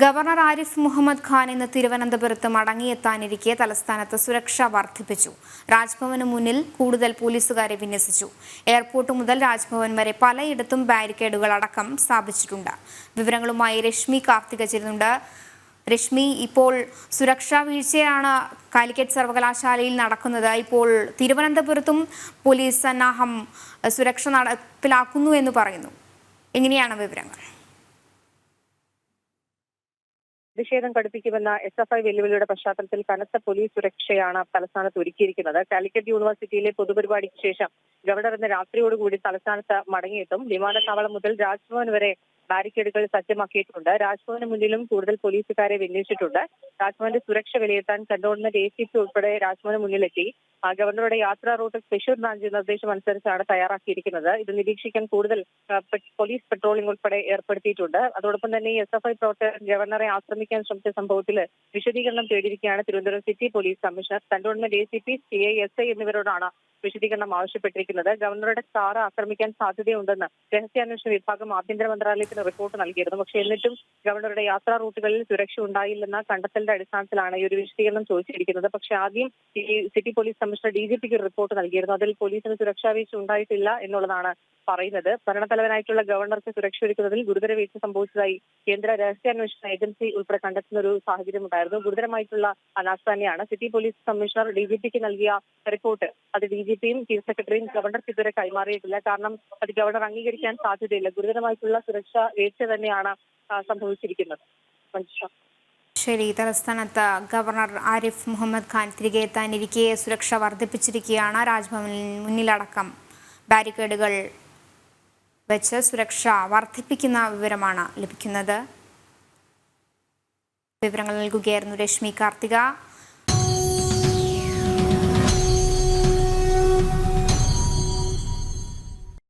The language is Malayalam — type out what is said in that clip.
ഗവർണർ ആരിഫ് മുഹമ്മദ് ഖാൻ ഇന്ന് തിരുവനന്തപുരത്ത് മടങ്ങിയെത്താനിരിക്കെ തലസ്ഥാനത്ത് സുരക്ഷ വർദ്ധിപ്പിച്ചു. രാജ്ഭവന് മുന്നിൽ കൂടുതൽ പോലീസുകാരെ വിന്യസിച്ചു. എയർപോർട്ട് മുതൽ രാജ്ഭവൻ വരെ പലയിടത്തും ബാരിക്കേഡുകൾ അടക്കം സ്ഥാപിച്ചിട്ടുണ്ട്. വിവരങ്ങളുമായി രശ്മി കാർത്തിക ചേരുന്നുണ്ട് രശ്മി ഇപ്പോൾ സുരക്ഷാ വീഴ്ചയാണ് കാലിക്കറ്റ് സർവകലാശാലയിൽ നടക്കുന്നത്. ഇപ്പോൾ തിരുവനന്തപുരത്തും പോലീസ് സന്നാഹം സുരക്ഷ നടപ്പിലാക്കുന്നു എന്ന് പറയുന്നു. എങ്ങനെയാണ് വിവരങ്ങൾ. പ്രതിഷേധം കടുപ്പിക്കുമെന്ന എസ് എഫ് ഐ വെല്ലുവിളിയുടെ പശ്ചാത്തലത്തിൽ കനത്ത പോലീസ് സുരക്ഷയാണ് തലസ്ഥാനത്ത് ഒരുക്കിയിരിക്കുന്നത്. കാലിക്കറ്റ് യൂണിവേഴ്സിറ്റിയിലെ പൊതുപരിപാടിക്ക് ശേഷം ഗവർണർ ഇന്ന് രാത്രിയോടുകൂടി തലസ്ഥാനത്ത് മടങ്ങിയെത്തും. വിമാനത്താവളം മുതൽ രാജ്ഭവൻ വരെ ബാരിക്കേഡുകൾ സജ്ജമാക്കിയിട്ടുണ്ട്. രാജ്ഭവന് മുന്നിലും കൂടുതൽ പോലീസുകാരെ വിന്യസിച്ചിട്ടുണ്ട്. രാജ്ഭവന്റെ സുരക്ഷ വിലയിരുത്താൻ കണ്ടോൺമെന്റ് എ സി പി ഉൾപ്പെടെ രാജ്ഭവന് മുന്നിലെത്തി. ഗവർണറുടെ യാത്രാ റൂട്ട് തൃശൂർ ബ്രാഞ്ച് നിർദ്ദേശം അനുസരിച്ചാണ് തയ്യാറാക്കിയിരിക്കുന്നത്. ഇത് നിരീക്ഷിക്കാൻ കൂടുതൽ പോലീസ് പെട്രോളിംഗ് ഉൾപ്പെടെ ഏർപ്പെടുത്തിയിട്ടുണ്ട്. അതോടൊപ്പം തന്നെ എസ് എഫ് ഐ പ്രവർത്തകർ ഗവർണറെ ആക്രമിക്കാൻ ശ്രമിച്ച സംഭവത്തിൽ വിശദീകരണം തേടിയിരിക്കുകയാണ് Thiruvananthapuram city police commissioner. Cantonment A C P C I S I എന്നിവരോടാണ് വിശദീകരണം ആവശ്യപ്പെട്ടിരിക്കുന്നത് ഗവർണറുടെ കാർ ആക്രമിക്കാൻ സാധ്യതയുണ്ടെന്ന് രഹസ്യാന്വേഷണ വിഭാഗം ആഭ്യന്തര മന്ത്രാലയത്തിന് റിപ്പോർട്ട് നൽകിയിരുന്നു. പക്ഷെ എന്നിട്ടും ഗവർണറുടെ യാത്രാ റൂട്ടുകളിൽ സുരക്ഷ ഉണ്ടായില്ലെന്ന കണ്ടെത്തലിന്റെ അടിസ്ഥാനത്തിലാണ് ഈ ഒരു വിശദീകരണം ചോദിച്ചിരിക്കുന്നത്. പക്ഷെ ആദ്യം ഈ city police commissioner D G പിക്ക് ഒരു റിപ്പോർട്ട് നൽകിയിരുന്നു. അതിൽ പോലീസിന് സുരക്ഷാ വീഴ്ച ഉണ്ടായിട്ടില്ല എന്നുള്ളതാണ് പറയുന്നത്. ഭരണത്തലവനായിട്ടുള്ള ഗവർണർക്ക് സുരക്ഷ ഒരുക്കുന്നതിൽ ഗുരുതര വീഴ്ച സംഭവിച്ചതായി കേന്ദ്ര രഹസ്യാന്വേഷണ ഏജൻസി ഉൾപ്പെടെ കണ്ടെത്തുന്ന ഒരു സാഹചര്യം ഉണ്ടായിരുന്നു. ഗുരുതരമായിട്ടുള്ള അനാസ്ഥ തന്നെയാണ്. City police commissioner D G പിക്ക് നൽകിയ റിപ്പോർട്ട് അത് ഡി ജി പിയും ചീഫ് സെക്രട്ടറിയും ഗവർണർക്ക് ഇതുവരെ കൈമാറിയിട്ടില്ല. കാരണം അത് ഗവർണർ അംഗീകരിക്കാൻ സാധ്യതയില്ല. ഗുരുതരമായിട്ടുള്ള സുരക്ഷാ വീഴ്ച തന്നെയാണ് സംഭവിച്ചിരിക്കുന്നത്. ശരി തലസ്ഥാനത്ത് ഗവർണർ ആരിഫ് മുഹമ്മദ് ഖാൻ തിരികെ എത്താനിരിക്കെ സുരക്ഷ വർദ്ധിപ്പിച്ചിരിക്കുകയാണ് രാജ്ഭവനിൽ മുന്നിലടക്കം ബാരിക്കേഡുകൾ വെച്ച് സുരക്ഷ വർദ്ധിപ്പിക്കുന്ന വിവരമാണ് ലഭിക്കുന്നത്. വിവരങ്ങൾ നൽകുകയായിരുന്നു രശ്മി കാർത്തിക.